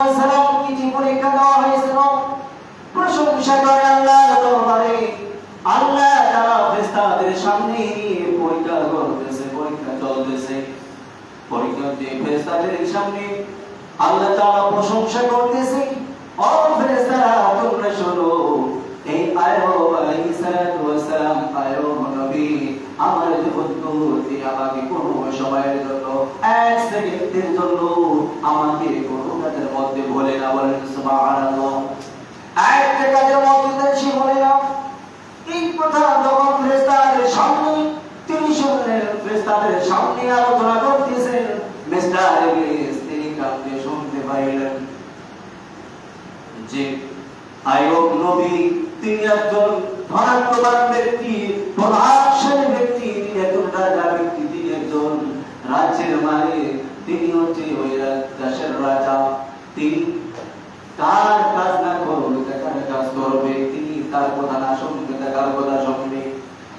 সালামকে যে দেওয়া হয়েছিল? প্রশংসা করে আল্লাহর দরবারে। আল্লাহ তাআলা ফেরেশতাদের সামনে নিয়ে পরীক্ষা করতেছে, পরীক্ষা চলতেছে। পরীক্ষা ফেরেশতাদের সামনে আল্লাহ তাআলা প্রশংসা করতেছে। ও ফেরেশতারা, তোমরা শোনো, এই আয়ো আলাইহিস সালাতু ওয়াস সালাম, আয়ো নবী, আমার জীবন আমাকে কোনো সময়ের জন্য, এক সেকেন্ডের জন্য আমাকে কোনো কাজের মধ্যে বলে না বলেন সুবহানাল্লাহ। কাজের মধ্যে বলে না, এই কথা যখন ফেরেশতাদের সামনে, তিনি শুনলেন, ফেরেশতাদের সামনে আলোচনা করতেছেন, মিস্টার ইবলিস, তিনি শুনতে পাইলেন। যে আয়ব নবী, তিনি একজন ধনাত্মবান ব্যক্তি ব্যক্তি, তিনি একজন রাজা ব্যক্তি, তিনি একজন রাজ্যের মালিক। তিনি হচ্ছে দেশের রাজা, তিনি তার কাজ না করবে তার কাজ করবে, তিনি তার কথা না শুনবে কথা শুনবে?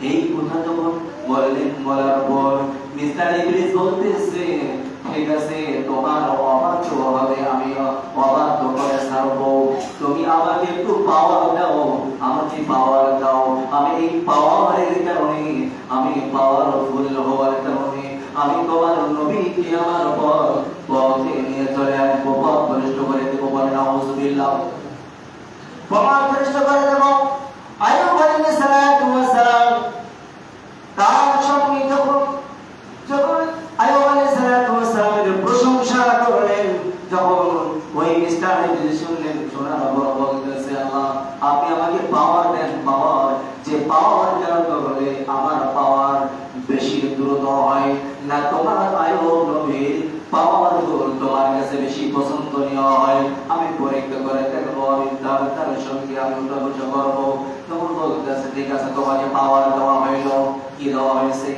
এই কথা যখন বললেন, বলার পর মিস্টার ইবলিস বলতেছে, ঠিক আছে, তোমার অবাধ্য হবে, আমি অবাধ্য করে ছাড়বো। তুমি আমাকে একটু পাওয়ার দাও, আমাকে পাওয়ার দাও। আমি এই পাওয়ারের কারণে, আমি পাওয়ারফুল হওয়ার কারণে আমি তোমার নবীকে আমার পথ পথে নিয়ে চলে আসব। পথ বলিষ্ঠ করে দেবো বলে নাউজুবিল্লাহ। পথ বলিষ্ঠ করে দেবো। আয়ুব সালাতু ওয়াস সালাম তার সঙ্গে যখন যখন আয়ুব আলাইহিস সালাতু ওয়াস সালামের প্রশংসা করলেন যখন ওই মিস্টার ইবলিস শুনলেন শোনার পর বলতেছে আল্লাহ আপনি আমাকে পাওয়ার দেন পাওয়ার যে পাওয়ার দেওয়ার কারণে আমার পাওয়ার বেশি দ্রুত হয় না তোমার আয়ুব নবীর পাওয়ার গুণ তোমার কাছে বেশি পছন্দনীয় হয় আমি পরীক্ষা করে দেখব আমি তার তার সঙ্গে আমি উঠা বসা করব তখন বলতেছে ঠিক আছে তোমাকে পাওয়ার দেওয়া হইল কি দেওয়া হয়েছে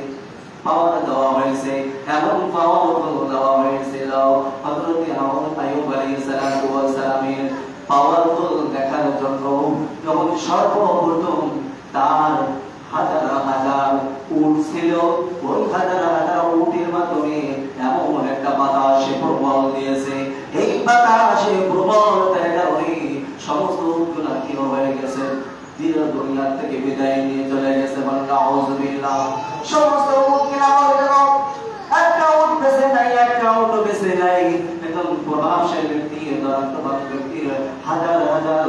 পাওয়ার দেওয়া হয়েছে এমন পাওয়ার দেওয়া হয়েছিল হযরত আইয়ুব আলাইহিস সালাতু ওয়াস সালামের পাওয়ারফুল দেখার জন্য যখন সর্বপ্রথম তার হাজার হাজার উট ওই হাজার হাজার উটের মাধ্যমে এমন একটা বাতাসে প্রবল দিয়েছে এই বাতাসে প্রবল কারণে সমস্ত উটগুলা কি হয়ে গেছে। দিল দুনিয়া থেকে বিদায় নিয়ে চলে গেছে বলেন আউযুবিল্লাহ সমস্ত উটগুলা মরে গেল একটা উট বেঁচে নাই একটা উট বেঁচে নাই একদম প্রভাবশালী ব্যক্তি দরান্তবাদ ব্যক্তি হাজার হাজার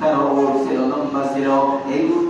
তেরো উট ছিল লম্বা ছিল এই উট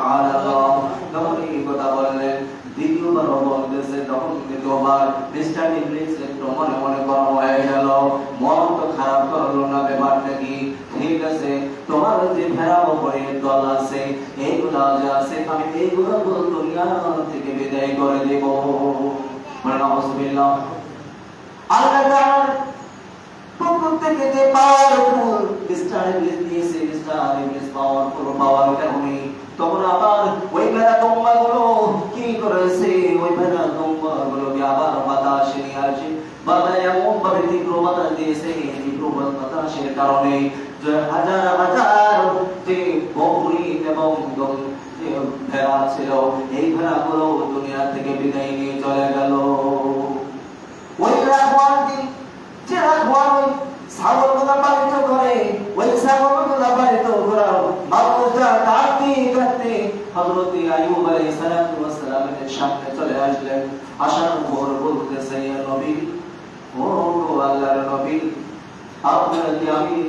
সুবহানাল্লাহ। তখন এই কথা বললেন দ্বিতীয়বার বলতেছে তখন দ্বিতীয়বার মিস্টার ইংলিশ একটু মনে মনে গরম হয়ে গেল। মন তো খারাপ করল না ব্যাপারটা কি? ঠিক আছে, তোমার যে ভেড়া উপরে দল আছে, এইগুলা যে আছে, আমি এইগুলো দুনিয়া থেকে বিদায় করে দেব। মানে নাউজুবিল্লাহ। আল্লাহ তাআলার পক্ষ থেকে যে পাওয়ারফুল মিস্টার ইংলিশ দিয়েছে মিস্টার ইংলিশ পাওয়ারফুল পাওয়ার কারণে তখন আবার ওই দম্বা গুলো কি করেছে? ওই দম্বা গুলোকে আবার বাতাসে নিয়ে আসে। এমন ভাবে তীব্র বাতাস দিয়েছে তীব্র বাতাসের কারণে হাজার হাজার যে বকরি এবং ভেড়া ছিল, এই দুনিয়া থেকে বিদায় নিয়ে চলে গেল। ওই রাখওয়ালটি যে ছাগলগুলা আমি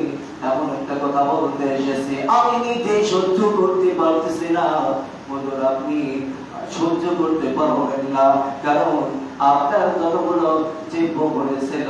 এমন একটা কথা বলতে এসেছি। আমি নিজে সহ্য করতে পারতেছি না। হুজুর আপনি সহ্য করতে পারবেন না। কারণ আপনার যতগুলো জীব করেছিল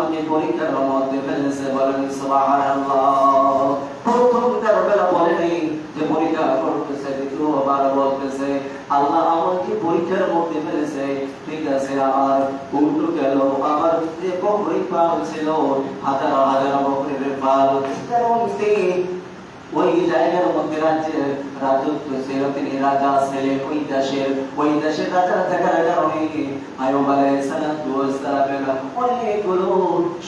পরীক্ষার মধ্যে ফেলেছে তেরো আল্লাহ আমাকে পরীক্ষার মধ্যে ফেলেছে ঠিক আছে, আর উল্টো গেল আমার যে বকরি পাল ছিল, হাজার হাজার বকরির পাল তিনি ওই জায়গার মধ্যে রাজ্যের রাজত্ব ছিল তিনি রাজা ছিলেন ওই দেশের ওই দেশের রাজা থাকার কারণে আয়ুব আলাইহিস সালাতু ওয়াস সালামের অনেকগুলো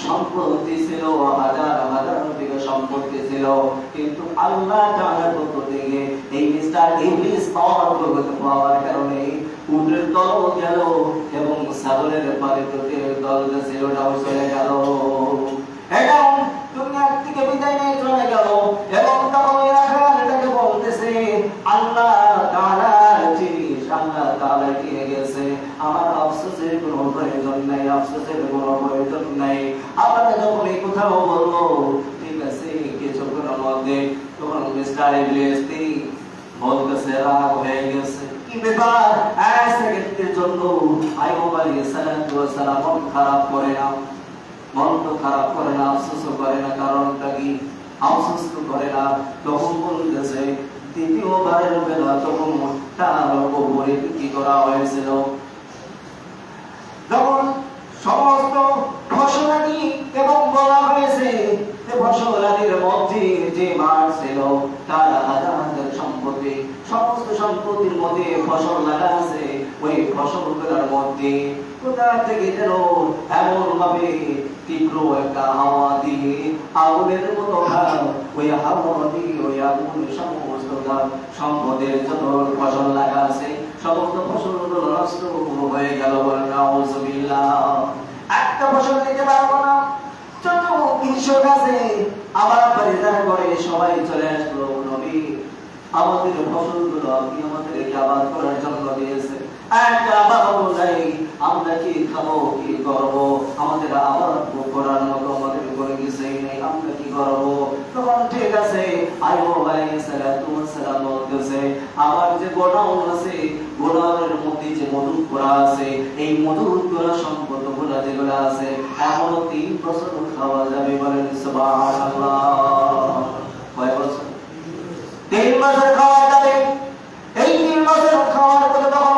সম্পত্তি ছিল, হাজার হাজার বিঘা সম্পত্তি ছিল। কিন্তু আল্লাহ তাআলার পক্ষ থেকে এই মিস্টার ইবলিস পাওয়ার পাওয়ার কারণে উটের দল গেল এবং সাগরের প্রতি দল ছিল ওটাও চলে গেল। এবং দুনিয়ার কোনো প্রয়োজন নাই। আমরা যখন এই কোথাও বলব, ঠিক আছে কিছুক্ষণের মধ্যে তখন মিস্টার ইবলিস তিনি বলতেছে, রাগ হয়ে গেছে। কি ব্যাপার? এক সেকেন্ডের জন্য আইয়ুব আলাইহিস সালাতু সালাম খারাপ করে না। মন তো খারাপ করে না, আফসোসও করে না, কারণটা কি? আফসোস তো করে না। তখন বলতেছে, দ্বিতীয়বারের বেলা তখন তার উপরে করা হয়েছিল। যখন সমস্ত বলা হয়েছে যে ফসলাদির মধ্যে যে মাঠ ছিল, তার হাজার হাজার সম্পত্তি, সমস্ত সম্পত্তির মধ্যে ফসল লাগা আছে। ওই ফসলগুলোর মধ্যে কোথা থেকে যেন এমন ভাবে তীব্র একটা হাওয়া দিয়ে আগুনের মতো ওই হাওয়া দিয়ে ওই আগুনের সমস্ত সম্পদের যত ফসল লাগা আছে, সমস্ত ফসলগুলো নষ্ট হয়ে গেল বলে নাউজুবিল্লাহ। একটা ফসল নিতে পারব না যত কৃষক আছে আমার পরিধান করে সবাই চলে আসলো, নবী। আমাদের ফসলগুলো আপনি আবাদ করার জন্য দিয়েছে একটা আবাদ নাই, আমরা কি খাব, কি করব? আমাদের আবাদ করার মতো আমাদের করে কিছুই নেই, আমরা কি করব? তখন ঠিক আছে আলাইহিস সালাতু ওয়াস সালাম বলতেছে। আমার যে গোডাউন আছে, গোডাউনের মধ্যে যে মজুদ করা আছে, এই মজুদ করা সম্পদগুলা যেগুলো আছে, এখনও তিন বছর খাওয়া যাবে বলেন তিন বছর খাওয়া যাবে। এই তিন বছর খাওয়ার কথা তখন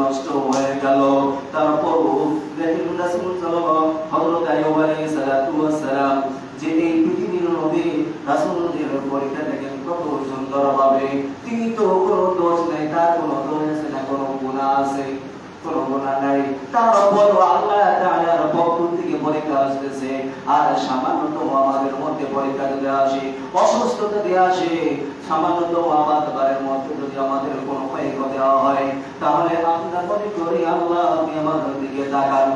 নষ্ট হয়ে গেল। তারপর দেখেন রাসূল সাল্লাল্লাহু হযরত আইয়ুব আলাইহিস সালাতু ওয়াস সালাম যে এই পৃথিবীর নবী, রাসূলদের পরীক্ষা দেখেন কত সুন্দর ভাবে তিনি তো কোনো দোষ নাই তার কোনো দোষ আছে না কোনো গুনাহ আছে কোনো গুনাহ আমরা দিকে তাকান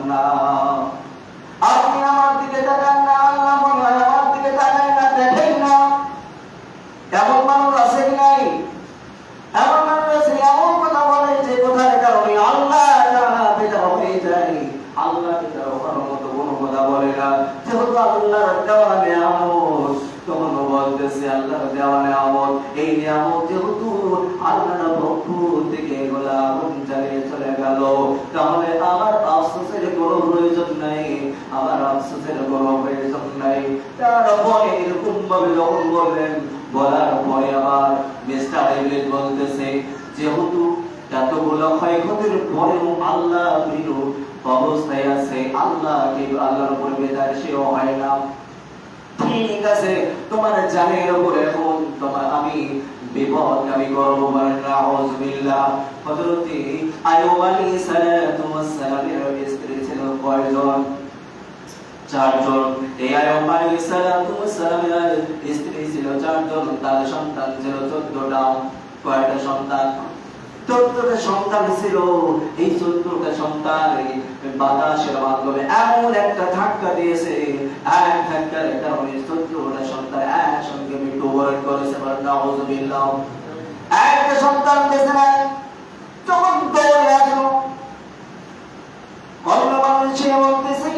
আপনি আমার দিকে তাকান আমার দিকে না দেখেন এমন মানুষ আছে কি নাই এমন মানুষ আছে এমন কথা বলে যে কথার কারণে আল্লাহ তাআলা বেদা হয়ে যায় আল্লাহ বেদা হওয়ার মতো কোনো কথা বলে না, যেহেতু আল্লাহর দেওয়া নিয়ামত তখন বলতেছে আল্লাহর দেওয়া নিয়ামত, এই নিয়ামত যেহেতু আল্লাহর পক্ষ থেকে এগুলা আগুন জ্বালিয়ে চলে গেল, তাহলে আমার আফসোসের কোনো প্রয়োজন নাই, আমার আফসোসের কোনো প্রয়োজন নাই। তারপরে এরকম ভাবে যখন বললেন, বলার পরে আবার মিস্টার ইবলিস বলতেছে, যেহেতু এতগুলো ক্ষয়ক্ষতির পরেও আল্লাহ অবস্থায় আছে, আল্লাহ কিন্তু আল্লাহর উপর বেদার, সেও হয় না। ঠিক আছে, তোমার জানের উপরে এখন তোমার আমি বিপদ, আমি করব বলেন নাউজুবিল্লাহ। হযরতে আইয়ুব আলাইহিস সালাতু ওয়াস স্ত্রী ছিল কয়জন? চারজন। এই আয়ুব আলাইহিস সালাতু ওয়াস স্ত্রী ছিল চারজন, তার সন্তান ছিল চোদ্দটা, কয়টা সন্তান? সন্তান ছিল, এই সন্তান বাতাসের মাধ্যমে এমন একটা ধাক্কা দিয়েছে, এক চোদ্দটা সন্তান একসঙ্গে মৃত্যুবরণ করেছে নাউজুবিল্লাহ। একটা সন্তান যখন দৌড়ে আসলো বলতেছি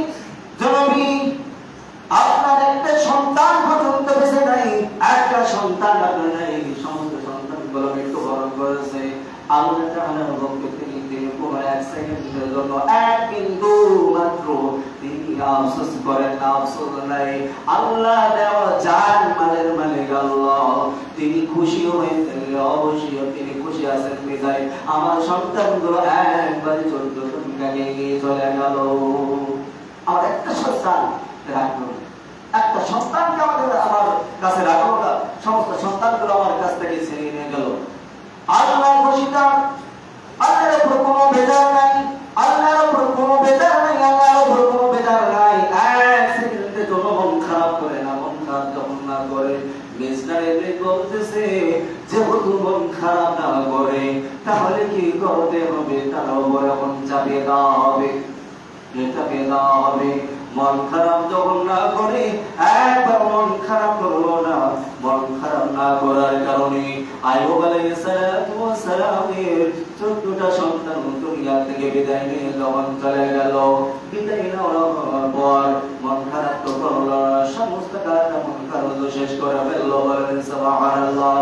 আপনার একটা সন্তান পর্যন্ত বেঁচে নাই একটা সন্তান আপনার নাই সমস্ত সন্তানগুলো মৃত্যুবরণ করেছে আল্লাহ তাআলার পক্ষ থেকে তিনি কোনো এক তিনি আল্লাহ জান মালের মালিক আল্লাহ। তিনি খুশি হয়েছেন অবশ্যই তিনি খুশি আছেন বিদায়। আমার সন্তানগুলো একবারে চোদ্দ নিয়ে চলে গেল। আমার একটা সন্তান রাখল না। একটা সন্তানকে আমাদের আমার কাছে রাখল না সমস্ত সন্তানগুলো আমার কাছ থেকে ছেড়ে নিয়ে গেল আল্লাহ খুশিটা আল্লাহর উপর কোনো বেজার নাই আল্লাহর উপর কোনো বেজার নাই আল্লাহর উপর কোনো বেজার নাই এক সেকেন্ডে জন্য মন খারাপ করে না মন খারাপ যখন না করে মিস্টার এমনি বলতেছে যেহেতু মন খারাপ না করে তাহলে কি করতে হবে তার উপর এখন চাপিয়ে হবে চাপিয়ে দেওয়া হবে মন খারাপ যখন না করে, একবার মন খারাপ করল না। মন খারাপ না করার কারণে আইয়ুব আলাইহিস সালাতু ওয়াস সালামের চোদ্দটা সন্তান দুনিয়া থেকে বিদায় নিয়ে যখন চলে গেল, বিদায় নেওয়ার পর মন খারাপ তো করল না, সমস্ত কাজ মন খারাপ শেষ করে ফেলল বলেন, সুবহানাল্লাহ।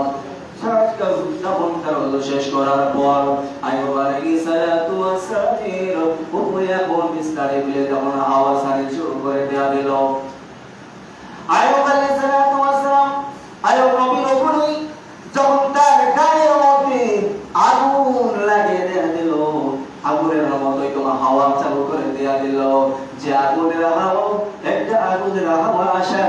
কাজ যখন কারও শেষ করার পর আইয়ুব আলাইহিস সালাতু ওয়াস সালামের উপরে এখন বিস্তারে মিলে তখন আওয়াজ আনি শুরু করে দেয়া দিল। আইয়ুব আলাইহিস সালাতু ওয়াস সালাম আইয়ুব নবীর উপরেই যখন হাওয়া চালু করে দেয়া দিল। যে আগুনের হাওয়া, একটা আগুনের হাওয়া আসার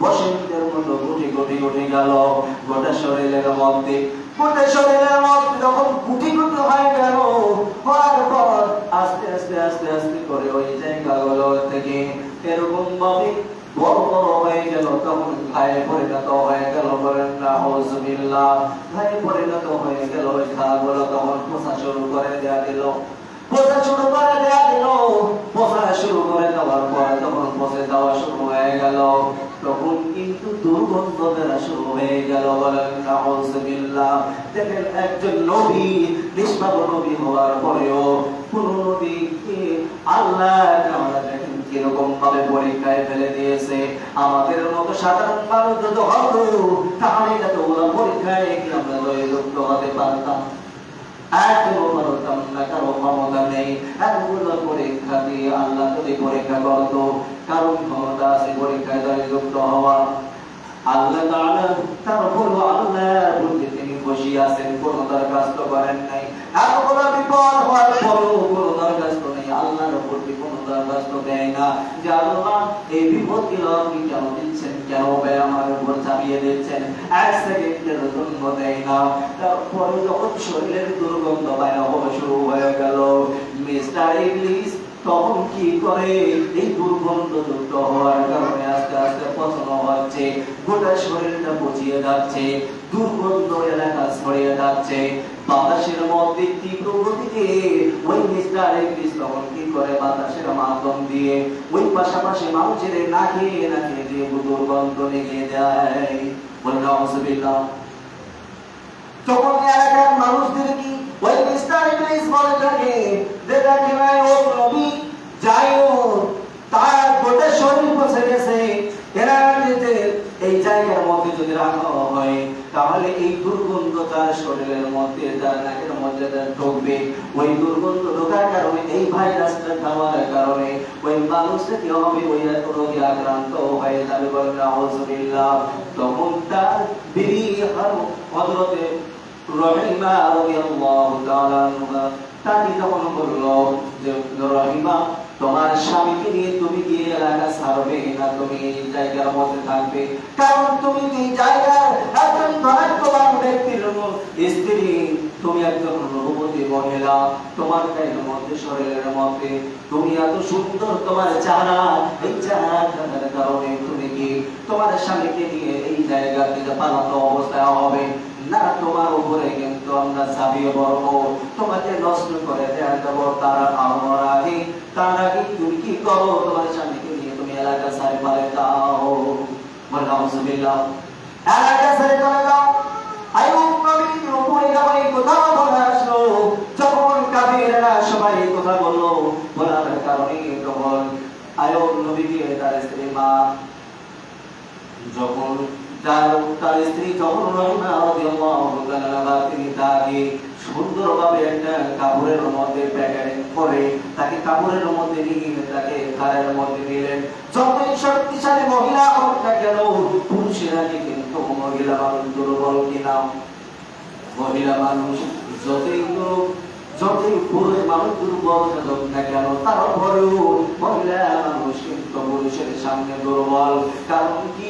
বসন্তের মতো গুটি গুটি উঠে গেল। গোটা শরীরের মধ্যে, গোটা শরীরের মধ্যে যখন গুটি গুটি হয়ে গেল, হওয়ার পর আস্তে আস্তে আস্তে আস্তে করে ওই জায়গাগুলো থেকে এরকম ভাবে বড় বড় হয়ে গেল। তখন ঘায়ে পরিণত হয়ে গেল বলেন না ঘায়ে পরিণত হয়ে গেল ওই ঘাগুলো তখন পোষা শুরু করে দেওয়া দিল। শুরু করে দেওয়া দিল। পচা শুরু করে দেওয়ার পরে তখন পচে দেওয়া শুরু হয়ে গেল, তখন কিন্তু দুর্গন্ধ বেরা শুরু হয়ে গেল। বলেন নাউজুবিল্লাহ দেখেন, একজন নবী, নিষ্পাপ নবী হওয়ার পরেও কোন নবীকে আল্লাহ তাআলা দেখেন কীরকম ভাবে পরীক্ষায় ফেলে দিয়েছে। আমাদের মতো সাধারণ মানুষ যদি হতো, তাহলে এটা ওরা পরীক্ষায় আমরা জয়যুক্ত হতে পারতাম। এখনও পারতাম না কারও ক্ষমতা নেই। আল্লাহ পরীক্ষা করতো, কারণ ক্ষমতা আছে আল্লাহ বলতে তিনি খুশি আছেন, কোন দরখাস্ত করেন নাই। এত বড় বিপদ হওয়ার পরও কোন দরখাস্ত নেই, আল্লাহর প্রতি কোন দরখাস্ত দেয় না? যে আল্লাহ, এই বিপদগুলো আপনি কেন দিচ্ছেন? কেন ভাই আমার উপর চাপিয়ে দিচ্ছেন? এক সেকেন্ডের জন্য দেয় না। তারপরে যখন শরীরের দুর্গন্ধ বাইর হওয়া শুরু হয়ে গেল, মিস্টার ইংলিশ তখন কি করে? এই দুর্গন্ধযুক্ত হওয়ার কারণে আস্তে আস্তে পচন হচ্ছে, গোটা শরীরটা পচিয়ে যাচ্ছে, দুর্গন্ধ এলাকা ছড়িয়ে যাচ্ছে। বাতাসের মধ্যে তীব্র গতিতে ওই কি করে বাতাসের মাধ্যম দিয়ে। ওই পাশাপাশি মানুষের দিয়ে দুর্গন্ধ যায়। নাউজুবিল্লাহ। তখন এলাকার মানুষদের কি ওই মিস্টার বলে থাকে? যে দেখে নাই ও যাই তার গোটা শরীর গেছে। এরা এই জায়গার মধ্যে যদি রাখা হয় তাহলে এই দুর্গন্ধ তার শরীরের মধ্যে, তার নাকের মধ্যে ঢুকবে। ওই দুর্গন্ধ ঢোকার কারণে, এই ভাইরাসটা খাওয়ার কারণে, ওই মানুষটা কি হবে? ওই রোগে আক্রান্ত হয়ে যাবে বলেন আউযুবিল্লাহ তখন তার বিবি হযরতে রহিমা তাআলা আনহা তাকে তখন বলল যে, রহিমা তোমার স্বামীকে নিয়ে তুমি কি এলাকা ছাড়বে না, তুমি এই জায়গার মধ্যে থাকবে। কারণ তুমি এই জায়গার একজন ধনাত্মবান ব্যক্তির স্ত্রী, তুমি একজন রূপবতী মহিলা, তোমার গায়ের মধ্যে, শরীরের মধ্যে। তুমি এত সুন্দর তোমার চেহারা, এই চেহারা কারণে তুমি কি তোমার স্বামীকে নিয়ে এই জায়গা থেকে পালানো অবস্থায় হবে? না, তোমার উপরে কিন্তু আমরা চাপিয়ে পড়ব। তোমাকে নষ্ট করে দেওয়া দেবো তারা আমার আগে তার তুমি কি করো? তোমার স্বামীকে নিয়ে তুমি এলাকা সারি পারে দাও বলে, নাউজুবিল্লাহ। এলাকা সারি চলে মা, যখন তার তার স্ত্রী যখন তিনি তাকে সুন্দরভাবে একটা কাপড়ের মধ্যে করে তাকে কাপড়ের মধ্যে নিয়ে তাকে মধ্যে দিলেন। যতই শক্তিশালী মহিলা হোক না কেন, পুরুষেরা কিন্তু মহিলা মানুষ দুর্বল কিনা? মহিলা মানুষ যতই যতই পুরুষ মানুষ দুর্বল হোক না কেন তারপরেও মহিলা মানুষ কিন্তু পুরুষের সামনে দুর্বল। কারণ কি?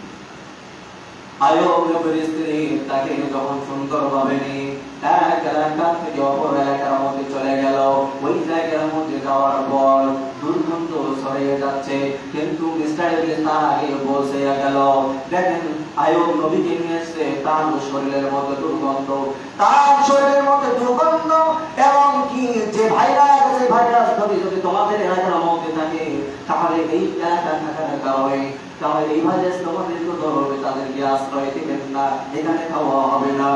আয়োগের স্ত্রী তাকে যখন সুন্দর ভাবে নিয়ে এক এলাকা থেকে অপর এলাকার মধ্যে চলে গেল। ওই জায়গার মধ্যে যাওয়ার পর দুর্গন্ধ সরে যাচ্ছে, কিন্তু মিস্টার ইবলিস আগে বসে গেল। দেখেন আয়োগ নবীকে নিয়ে এসে তার শরীরের মধ্যে দুর্গন্ধ, তার শরীরের মধ্যে দুর্গন্ধ এবং কি যে ভাইরাস যে ভাইরাস, যদি যদি তোমাদের এলাকার মধ্যে থাকে, তাহলে এই এলাকা থাকার কারণে তাহলে এই ভাইরাস তোমাদেরকে ধরবে তাদেরকে আশ্রয় দিবেন না, এখানে খাওয়া হবে না।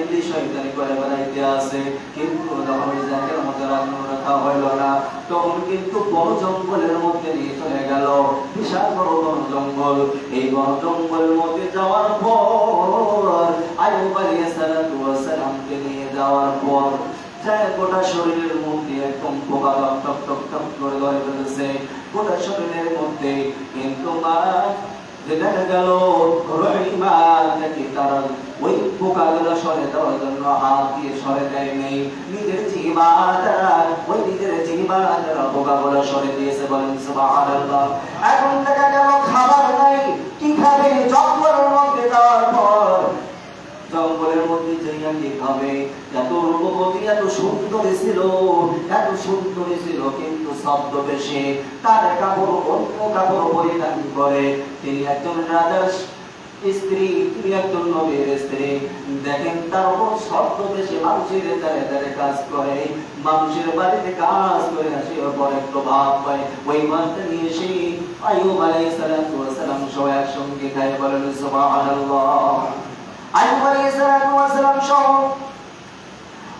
ইংলিশ শয়তানি করে বেড়াইতে আছে কিন্তু যখন জায়গার মধ্যে রাখনো রাখা হইল না। তখন কিন্তু বড় জঙ্গলের মধ্যে নিয়ে চলে গেল। বিশাল বড় বড় জঙ্গল। এই বড় জঙ্গলের মধ্যে যাওয়ার পর, আইয়ুব আলাইহিস সালাতু সালামকে নিয়ে যাওয়ার পর, যায় গোটা শরীরের মধ্যে একদম পোকা টক টক টক টক করে ধরে ফেলেছে। গোটা শরীরের মধ্যে কিন্তু মা গেল রহিমা নাকি ওই পোকাগুলো সরে দেওয়ার জন্য হাত দিয়ে সরে দেয় নেই। নিজের জিবা ওই নিজের জিবা পোকাগুলো সরে দিয়েছে বলেন সুবহানাল্লাহ। এত রূপবতী, এত ছিল এত ছিল, কিন্তু শব্দ বেশে। তার কাপড় অন্য কাপড় পরিধান করে। তিনি একজন রাজার স্ত্রী, তিনি একজন নবীর স্ত্রী। দেখেন, তার শব্দ বেশি, মানুষের কাজ করে। মানুষের বাড়িতে কাজ করে আসে ওর পর একটু ভাব পায় ওই মাছটা নিয়ে এসে আয়ুব আলাইহিস সালাতু সালাম সহ একসঙ্গে খায় বলেন আয়ুব সহ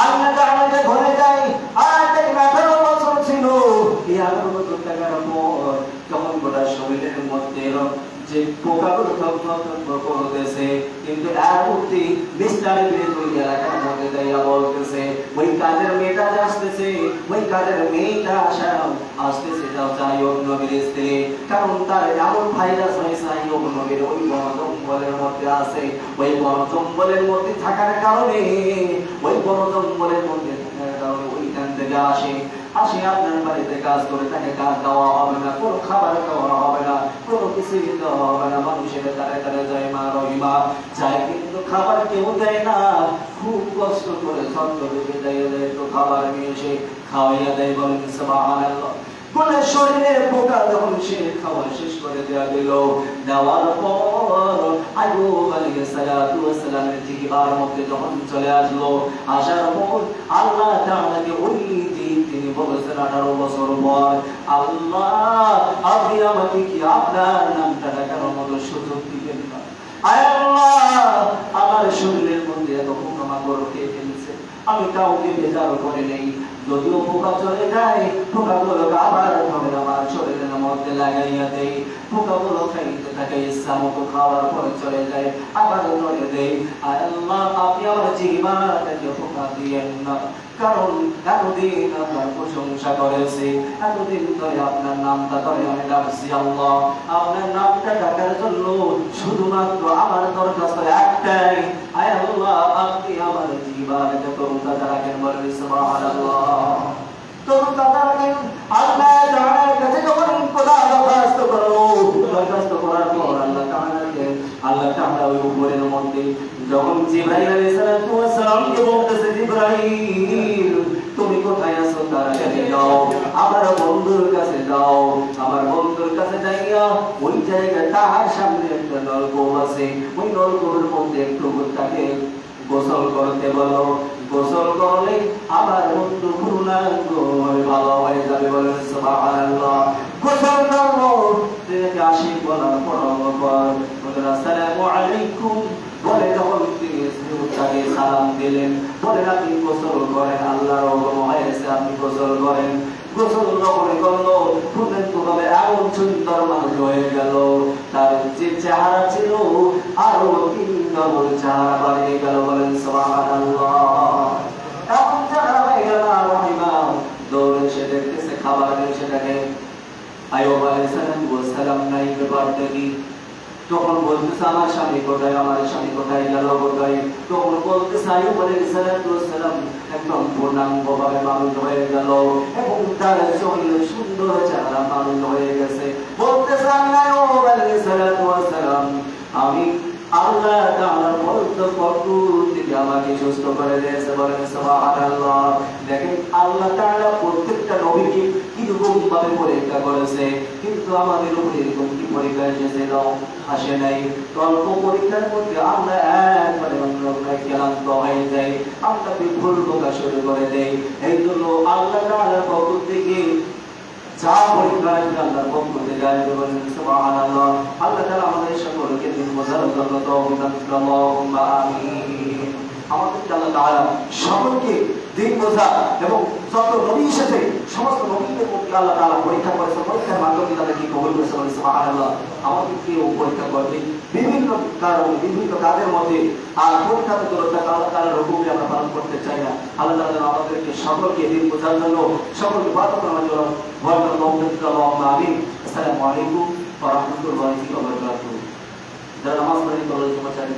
আল্লাহ তাআলাকে ভুলে যাই আর আঠারো বছর ছিল। এই আঠারো বছর থাকার পর তখন গোটা শরীরের মধ্যে যে পোকাগুলো কিন্তু মধ্যে মিস্টার বিলেত ওই এলাকার মধ্যে যাইয়া বলতেছে, ওই কাজের মেয়েটা আসতেছে, ওই কাজের মেয়েটা আসা আসতেছে যাই হোক নবীর স্ত্রী। কারণ তার এমন ভাইরাস যাই হোক নবীর ওই বনজঙ্গলের মধ্যে আছে। ওই বনজঙ্গলের মধ্যে থাকার কারণে ওই বনজঙ্গলের মধ্যে থাকার কারণে থেকে আসে আসে আপনার বাড়িতে কাজ করে, তাকে কাজ দেওয়া হবে না, কোনো খাবার দেওয়া হবে না, কোনো কিছু দেওয়া হবে না, মানুষের দ্বারা দ্বারা যায় মা রহিমা, যায় কিন্তু খাবার কেউ দেয় না। খুব কষ্ট করে ছন্দ রূপে দেয় তো খাবার নিয়ে এসে খাওয়াইয়া দেয় বলেন, সুবহানাল্লাহ। বলে শরীরের পোকা যখন সে শেষ করে দেওয়া গেল। দেওয়ার পর আলাইহিস সালাতু মধ্যে যখন চলে আসলো, আসার পর আল্লাহ তাআলাকে ওই দিন তিনি বলেছেন আঠারো বছর পর, আল্লাহ, আপনি আমাকে কি আপনার নামটা ডাকার মতো সুযোগ দিবেন আয় আমার শরীরের মধ্যে এত পোকামাকড় খেয়ে ফেলছে, আমি কাউকে বেজার করে নেই। যদিও পোকা চলে যায় পোকাগুলো আবার ধরে আমার শরীরের মধ্যে লাগাইয়া দেই। পোকাগুলো খাইতে থাকে, ইচ্ছা মতো খাওয়ার পরে চলে যায়, আবার ধরে দেই। আর আল্লাহ, আপনি আমার জীবনটাকে পোকা দিয়েন না। কারণ এতদিন আপনার প্রশংসা করেছি, এতদিন ধরে আপনার নামটা ধরে আমি ডাকছি আল্লাহ। আপনার নামটা ডাকার জন্য শুধুমাত্র আমার দরখাস্ত একটাই। আয় আল্লাহ, আপনি আমার রাখেন আল্লাহ আল্লাহ আল্লাহ ওই উপরের মধ্যে যখন জিবরাইল আলাইহিস সালাতু ওয়াস বলতেছে জিবরাইল তুমি কোথায় আছো? তাড়াতাড়ি যাও। আমার বন্ধুর কাছে যাও। আমার বন্ধুর কাছে যাইয়া ওই তাহার সামনে একটা নলকূপ আছে। ওই নলকূপের মধ্যে একটু গোসল করতে বলো। গোসল করলে বন্ধু পূর্ণাঙ্গ ভালো হয়ে যাবে সুবহানাল্লাহ। গোসল তিনি আসি বলার পর আলাইকুম। বলে যখন তিনি সালাম দিলেন বলেন আপনি গোসল করেন, আল্লাহর হয়েছে, আপনি গোসল করেন। গোসল সুন্দর মানুষ হয়ে গেল। তার যে চেহারা ছিল, আরও তিন ডবল চেহারা বাড়িয়ে গেল। বলেন চেহারা হয়ে গেল দৌড়ে এসে দেখতেছে, খাবার এসে দেখে আইয়ুব আলাইহিস সালাম নাই, ব্যাপারটা কি? তখন বলতেছে, আমার স্বামী কোথায়? আমার স্বামী কোথায়? গেল কোথায়? তখন বলতেছে আইয়ুব আলাইহিস সালাম একদম পূর্ণাঙ্গ ভাবে মানুষ হয়ে গেল এবং তার শরীরে সুন্দর চেহারা মানুষ হয়ে গেছে। বলতেছে আমি আল্লাহ তাআলার বলতে কটু থেকে আমাকে সুস্থ করে দিয়েছে বলেন, সুবহানাল্লাহ। দেখেন, আল্লাহ তাআলা প্রত্যেকটা নবীকে কীরকম ভাবে পরীক্ষা করেছে, কিন্তু আমাদের উপরে এরকম কি পরীক্ষা এসেছিল আসে নাই। অল্প পরীক্ষার মধ্যে আমরা একবারে আমরা ক্লান্ত হয়ে যাই, আমরা বিফল প্রকাশ শুরু করে দেই? এই জন্য আল্লাহ তাআলার পক্ষ থেকে যা পরীক্ষা আল্লাহর পক্ষ থেকে আসবে বলেন সুবহান আল্লাহ তাআলা আমাদের সকলকে দিন জন্য তৌফিক দান করুন আমিন। আমাদেরকে আল্লাহ তাআলা সকলকে দিন বোঝা এবং যত নবী এসেছে, সমস্ত নবীদের প্রতি আল্লাহ তাআলা পরীক্ষা করেছে পরীক্ষার মাধ্যমে তাদেরকে কবুল করেছে বলে সুবহানাল্লাহ। আমাদেরকেও পরীক্ষা করবে বিভিন্ন কারণে বিভিন্ন কাজের মধ্যে। আর পরীক্ষা তো দূরতা আল্লাহ তাআলার হুকুমে আমরা পালন করতে চাই না? আল্লাহ তাআলা আমাদেরকে সকলকে দিন বোঝার জন্য সকলকে বাধ্য করার জন্য বরকত তৌফিক আল্লাহুম্মা আমিন। আসসালামু আলাইকুম ওয়া রাহমাতুল্লাহি ওয়া বারাকাতুহু। যারা নামাজ পড়েন তারা তোমার চাকরি